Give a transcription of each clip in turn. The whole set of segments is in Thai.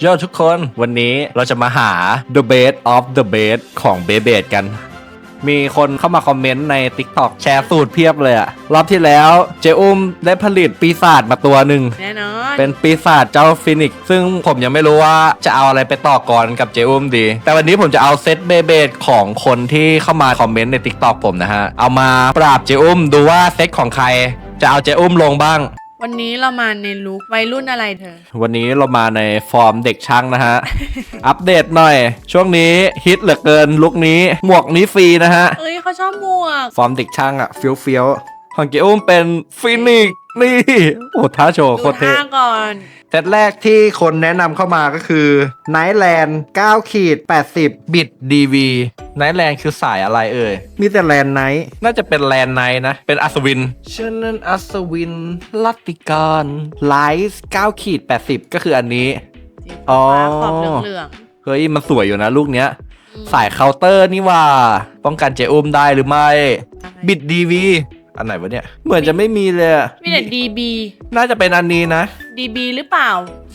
โยทุกคนวันนี้เราจะมาหา the best of the best ของเบเบดกัน มีคนเข้ามาคอมเมนต์ใน TikTok แชร์สูตรเพียบเลยอะรอบที่แล้วเจอุ้มได้ผลิตปีศาจมาตัวหนึ่ง แน่นอนเป็นปีศาจเจ้าฟินิกซ์ซึ่งผมยังไม่รู้ว่าจะเอาอะไรไปต่อกรกับเจอุ้มดี แต่วันนี้ผมจะเอาเซตเบเบดของคนที่เข้ามาคอมเมนต์ใน TikTok ผมนะฮะ เอามาปราบเจอุ้มดูว่าเซตของใครจะเอาเจอุ้มลงบ้าง วันนี้เรามาในลุควัยรุ่นอะไรเธอ วันนี้เรามาในฟอร์มเด็กช่างนะฮะ อัปเดตหน่อย ช่วงนี้ฮิตเหลือเกินลุคนี้หมวกนี้ฟรีนะฮะ เอ้ยเขาชอบหมวก ฟอร์มเด็กช่างอะเฟี้ยวเฟี้ยวๆของเจอุ้มเป็นฟินิกซ์นี่โอ้ท้าโชว์โคดูตรเท่ ท่าก่อน เซตแรกที่คนแนะนำเข้ามาก็คือ Nightland 9ขีด80 บิต DV Nightland คือสายอะไรเอ่ย มีแต่แลนไนท์น่าจะเป็นแลนไนท์นะ เป็นอัศวินฉันนั้นอัศวิน ลัตติการไลท์9ขีด80 ก็คืออันนี้ สีอ๋อฟ้าขอบเหลืองเฮ้ย มันสวยอยู่นะลูกเนี้ย ๆอืมสายเคาน์เตอร์นี่ว่า ป้องกันเจอุ้มได้หรือไม่ บิต DV อันไหนวะเนี่ย เหมือนจะไม่มีเลยอะมีแต่ DB น่าจะเป็นอันนี้นะ DB หรือเปล่า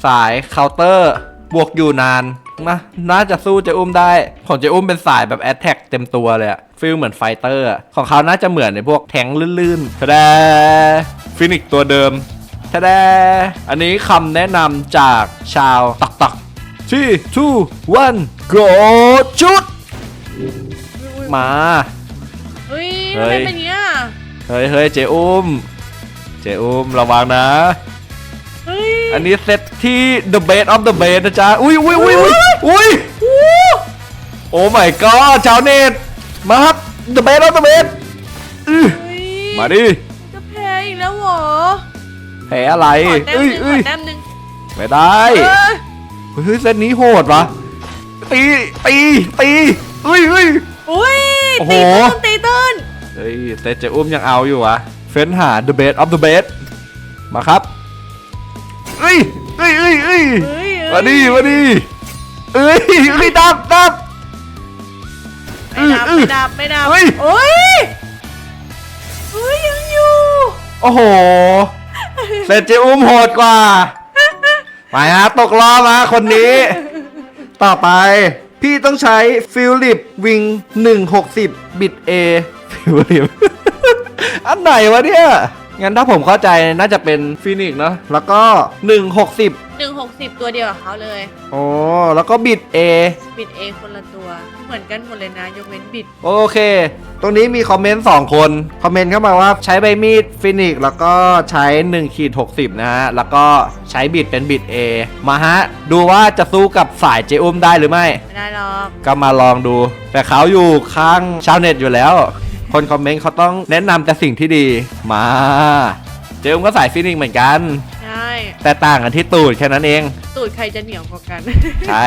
สายเคาน์เตอร์ บวกอยู่นานนะน่าจะสู้เจะอุ้มได้ ของเจะอุ้มเป็นสายแบบแอตแทกเต็มตัวเลยอะฟิลเหมือนไฟเตอร์อะของเขาน่าจะเหมือนในพวกแทงค์ลื่นๆทะแดฟินิกตัวเดิมทะแดอันนี้คำแนะนำจากชาวตักตักที่ทูวันโกชุด มา เฮ้ยเฮ้ทำไมยเป็นอย่างเงี้ย เฮ้ยเฮ้ยเจอุ้ม เจอุ้มระวังนะเฮ้ย อันนี้เซตที่ the best of the best นะจ๊ะ อุ้ยอุ้ยอุ้ยอุ้ยอุ้ยโอ้ my god ชาวเน็ตมาครับ the best of the best อื้อเฮ้ยมาดิจะแพ้อีกแล้วเหรอแพ้อะไรขอแต้มเอ้ยหนึ่งขเอ้ยอแต้มหนึ่งไม่ได้เอ้ยเฮ้ยเซตนี้โหดวะตีตีตีเฮ้ยเฮ้ย อุ้ยโอ้โห ตีตื้นตีตื้นเฮ้ยเซตเจอุ้มยังเอาอยู่วะเฟ้นหา the best of the best มาครับ เอ้ยเอ้ยเอ้ยเอ้ยเฮ้ย มาดิมาดิเอ้ยเอ้ยดับดับ ไม่ดับอื้อไม่ดับไม่ดับเฮ้ย โอ้ยเฮ้ยยังอยู่โอ้โห เซนเจอุ้มโหดกว่ามาฮะตกรอบมาคนนี้ ต่อไป พี่ต้องใช้ฟิลิปวิง 160 บิต A ฟิลิป อันไหนวะเนี่ย งั้นถ้าผมเข้าใจน่าจะเป็นฟินิกเนาะแล้วก็ 160 หนึ่งหกสิบตัวเดียวกับเขาเลยโอ้แล้วก็บิต A บิดเองคนละตัว เหมือนกันหมดเลยนะ ยกเว้นบิดโอเค ตรงนี้มีคอมเมนต์ 2 คน คอมเมนต์เข้ามาว่าใช้ใบมีดฟินิกแล้วก็ใช้1ขีด60 นะฮะ แล้วก็ใช้บิดเป็นบิด A มาฮะ ดูว่าจะสู้กับสายเจอุ้มได้หรือไม่ ไม่ได้หรอกก็มาลองดู แต่เขาอยู่ข้างชาวเน็ตอยู่แล้ว คนคอมเมนต์เขาต้องแนะนำแต่สิ่งที่ดีมา เจอุ้มก็สายฟินิกเหมือนกัน ใช่ แต่ต่างกันที่ตูดแค่นั้นเอง ตูดใครจะเหนียวกว่ากัน ใช่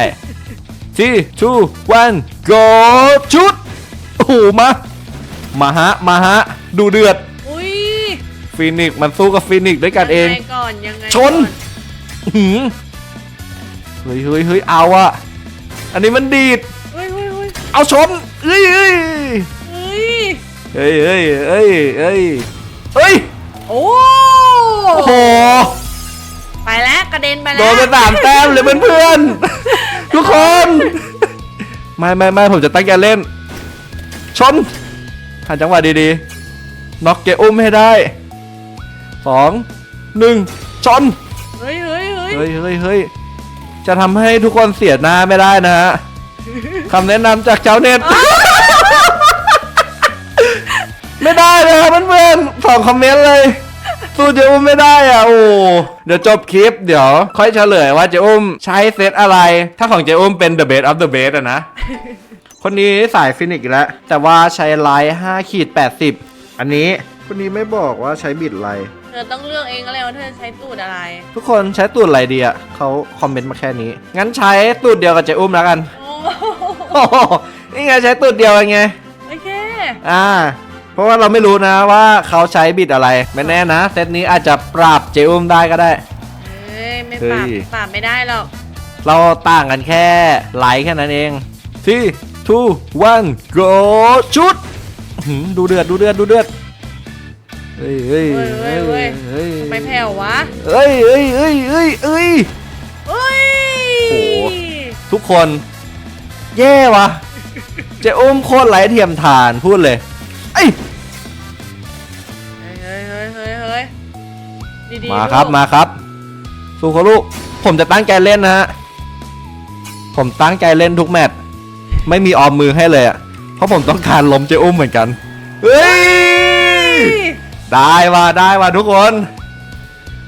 ที่ two one go ชุดโอ้โหมามาฮะมาฮะ ดูเดือดอุ้ยฟินิกซ์มันสู้กับฟินิกซ์ด้วยกันเอง ยังไงก่อนยังไงชน ก่ออื้อหือเฮ้ยเฮ้ยเฮ้ยเอาอะอันนี้มันดีด เฮ้ยเฮ้ยเฮ้ยเอาชนเฮ้ยเฮ้ย เฮ้ยเฮ้ยเฮ้ยเฮ้ยเฮ้ยเฮ้ยโอ้โอ้โหไปแล้วกระเด็นไปแล้วโดนไปสามแต้มเลยเพื่อนๆทุกคน ไม่ไม่ไม่ผมจะตั้งใจเล่น ชนหาจังหวะดีๆน็อกเกอุ้มให้ได้สองหนึ่งชนเฮ้ยเฮ้ยเฮ้ยเฮ้ยเฮ้ยเฮ้ยจะทำให้ทุกคนเสียหน้าไม่ได้นะฮะคำแนะนำจากเจ้าเน็ต สองคอมเมนต์เลยสู้เจอุ้มไม่ได้อะโอ้เดี๋ยวจบคลิปเดี๋ยว ค่อยเฉลยว่าเจอุ้มใช้เซตอะไร ถ้าของเจอุ้มเป็น the best of the best อะนะ คนนี้สายฟินิกส์แล้ว แต่ว่าใช้ไลท์5ขีด80อันนี้คนนี้ไม่บอกว่าใช้บิดอะไร เธอต้องเลือกเองก็เลยว่าเธอจะใช้ตูดอะไร ทุกคนใช้ตูดอะไรดีอะเขาคอมเมนต์มาแค่นี้ งั้นใช้ตูดเดียวกับเจอุ้มแล้วกันโอ้โอ้โหนี่ไงใช้ตูดเดียวกันไง โอเค อ่า เพราะว่าเราไม่รู้นะว่าเขาใช้บิดอะไรไม่แน่นะเซตนี้อาจจะปราบเจอุ้มได้ก็ได้เฮ้ยไม่เฮ้ปราบยปราบไม่ได้หรอกเราต่างกันแค่ไลค์แค่นั้นเองที่ two one go ชุดหืมดูเดือดดูเดือดดูเดือดเฮ้ยเฮ้ยเฮ้ยเฮ้ยเฮ้ยเฮ้ยทำไม่แผ่ววะเฮ้ยเฮ้ยเฮ้ยเฮ้ยเฮ้ยเฮ้ยโอ้โห ทุกคนแย่วะเจะอุ้มโคตรไร้เทียมทานพูดเลย ไอ้ยเฮ้ยเฮ้ยเฮ้ยเฮ้ยดีๆมาครับลูกมาครับ สู้เขาลูก ผมจะตั้งใจเล่นนะฮะ ผมตั้งใจเล่นทุกแมตช์ไม่มีออมมือให้เลยอะเพราะผมต้องการล้มเจอุ้มเหมือนกันเฮ้ยได้ว่ะได้ว่ะทุกคน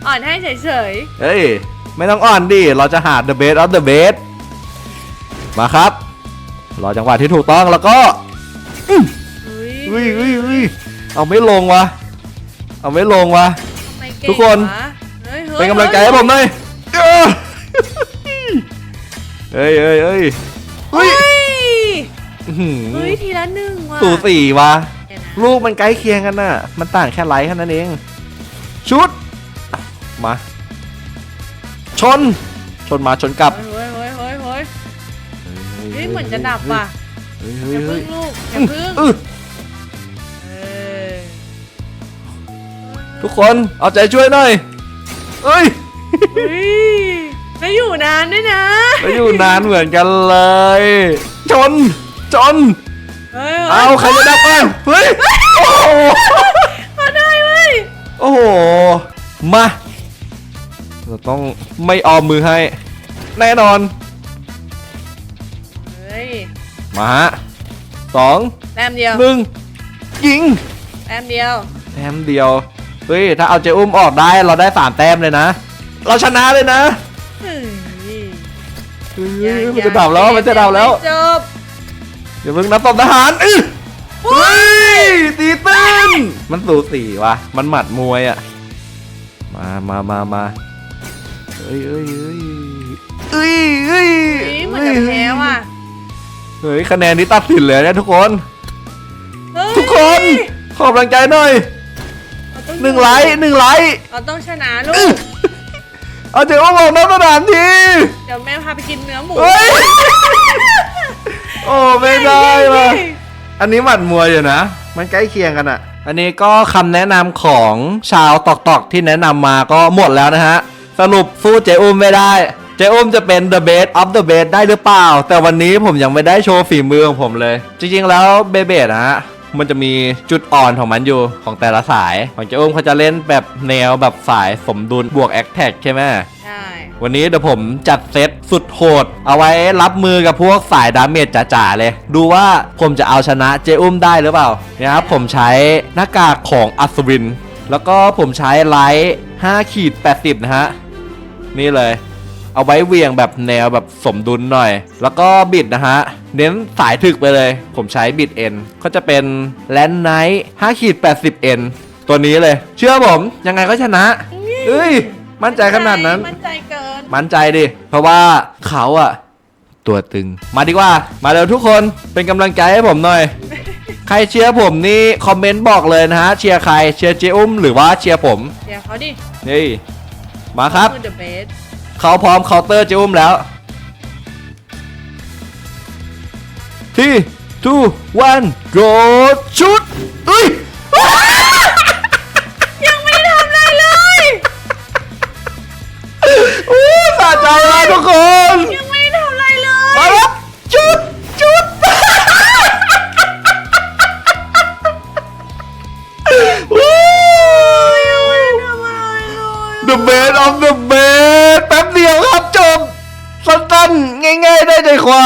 อ่อนให้เฉยเฮ้ย ไม่ต้องอ่อนดิ เราจะหา the best of the best มาครับ รอจังหวะที่ถูกต้องแล้วก็ๆอุ้ย อุ้ยอุ้ยอุ้ยเอาไม่ลงวะ เอาไม่ลงวะทำไมเงทุกคน วะฮ้ยฮ้ยเป็นกำลังใจให้ผมหน่อยเออเฮ้ยเฮ้ยเฮ้ยเฮ้ยเฮ้ยอื้อหือเฮ้ย ทีละหนึ่งว่ะสูสีวะ เดี๋ยวนะลูกมันใกล้เคียงกันน่ะ มันต่างแค่ไลท์แค่นั้นเอง ชุด มา ชน ชนมาชนกลับเฮ้ยเฮ้ยเฮ้ยเฮ้ยเฮ้ยเหมือนจะดับว่ะเฮ้ยอเฮ้ยย่าเฮ้พึ่ยงลูกอย่าพึ่งอื้อ ทุกคนเอาใจช่วยหน่อยเอ้ยเฮ้ยแล้วอยู่นานด้วยนะแล้วอยู่นานเหมือนกันเลย ชน ชนเฮ้ยเอาใครจะดับบ้างเฮ้ย โอ้โหมาได้เว้ย โอ้โห มาเราต้องไม่ออมมือให้ แน่นอน เฮ้ย มาฮะสองแต้มเดียวหนึ่งยิงแต้มเดียวแต้มเดียว เฮ้ยถ้าเอาเจอุ้มออกได้เราได้สามแต้มเลยนะ เราชนะเลยนะเฮ้ยเฮ้ยมันจะดับแล้วมันจะดับแล้วจบเดี๋ยวเพิ่งนับศพทหารอื้อเฮ้ยตีตื้นมันสูสีวะมันหมัดมวยอะมามามามาเฮ้ยเฮ้ยเฮ้ยเฮ้ยเฮ้ยเฮ้ยเหมือนจะแพ้ว่ะเฮ้ยคะแนนนี้ตัดสินเลยนะทุกคนเฮ้ยทุกคนขอกำลังใจหน่อยเราต้อง หนึ่งไลค์หนึ่งไลค์เราต้องชนะลูก เอาเจอุ้มออกนอกสนามทีเดี๋ยวแม่พาไปกินเนื้อหมูเฮ้ยโอ้ไม่ได้ว่ะอันนี้หมัดมวยอยู่นะ มันใกล้เคียงกันอะอันนี้ก็คำแนะนำของชาวตอกตอกที่แนะนำมาก็หมดแล้วนะฮะ สรุปสู้เจอุ้มไม่ได้ เจอุ้มจะเป็น the best of the best ได้หรือเปล่า แต่วันนี้ผมยังไม่ได้โชว์ฝีมือของผมเลย จริงๆแล้วเบเบดนะฮะ มันจะมีจุดอ่อนของมันอยู่ของแต่ละสายของเจอุ้มเขาจะเล่นแบบแนวแบบสายสมดุลบวกแอคแท็กใช่ไหมใช่วันนี้เดี๋ยวผมจัดเซตสุดโหด เอาไว้รับมือกับพวกสายดาเมจจ๋าๆเลย ดูว่าผมจะเอาชนะเจอุ้มได้หรือเปล่าเนี่ยครับผมใช้หน้ากากของอัศวิน แล้วก็ผมใช้ไลท์5ขีด80นะฮะนี่เลย เอาไว้เหวียงแบบแนวแบบสมดุลหน่อย แล้วก็บิดนะฮะ เน้นสายถึกไปเลย ผมใช้บิดเอ็นก็จะเป็นแลนไนท์5ขีด80เอ็นตัวนี้เลย เชื่อผมยังไงก็ชนะเอ้ย มั่นใจขนาดนั้น มั่นใจเกิน มั่นใจดิ เพราะว่าเขาอะตัวตึง มาดีกว่า มาเร็วทุกคนเป็นกำลังใจให้ผมหน่อย ใครเชียร์ผมนี่คอมเมนต์บอกเลยนะฮะ เชียร์ใคร เชียร์เจอุ้มหรือว่าเชียร์ผม เดี๋ยวเขาดินี่มาครับคือ the best เขาพร้อมเคาน์เตอร์เจอุ้มแล้วที่ two one go ชุดเอ้ยยังไม่ได้ทำอะไรเลยโอ้สะใจมากทุกคนยังไม่ได้ทำอะไรเลยมาแล้วจุดจุดวู้ยังไม่ได้ทำอะไรเลย The best of the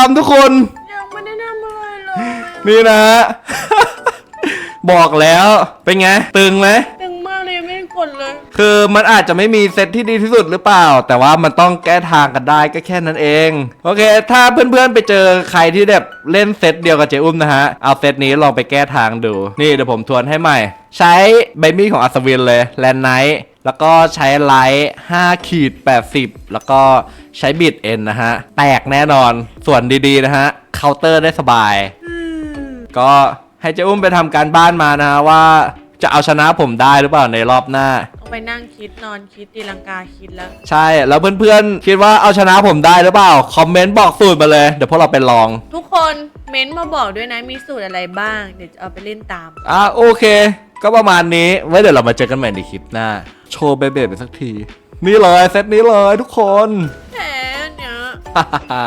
ามทุกคน ยังไม่ได้ทำอะไรเลยนี่นะฮะ บอกแล้ว เป็นไง ตึงไหมตึง มากเลยไม่ได้กดเลยคือมันอาจจะไม่มีเซตที่ดีที่สุดหรือเปล่า แต่ว่ามันต้องแก้ทางกันได้ก็แค่นั้นเอง โอเค ถ้าเพื่อนๆไปเจอใครที่แบบเล่นเซตเดียวกับเจอุ้มนะฮะ เอาเซตนี้ลองไปแก้ทางดู นี่เดี๋ยวผมทวนให้ใหม่ ใช้ใบมีดของอัศวินเลยแลนไนท์แล้วก็ใช้ไลท์5ขีด80 แล้วก็ใช้บิดเอ็นนะฮะ แตกแน่นอน ส่วนดีๆนะฮะ เคาน์เตอร์ได้สบาย ก็ให้เจอุ้มไปทำการบ้านมานะฮะว่า จะเอาชนะผมได้หรือเปล่าในรอบหน้า ต้องไปนั่งคิดนอนคิดตีลังกาคิดแล้ว ใช่แล้วเพื่อนๆคิดว่าเอาชนะผมได้หรือเปล่าคอมเมนต์บอกสูตรมาเลยเดี๋ยวพวกเราไปลองทุกคนเม้นต์มาบอกด้วยนะมีสูตรอะไรบ้าง เดี๋ยวจะเอาไปเล่นตาม อะโอเค ก็ประมาณนี้ไว้เดี๋ยวเรามาเจอกันใหม่ในคลิปหน้า โชว์เบเบดไปสักที นี่เลยเซตนี้เลยทุกคน แหมเนี่ย ฮ่าฮ่าฮ่า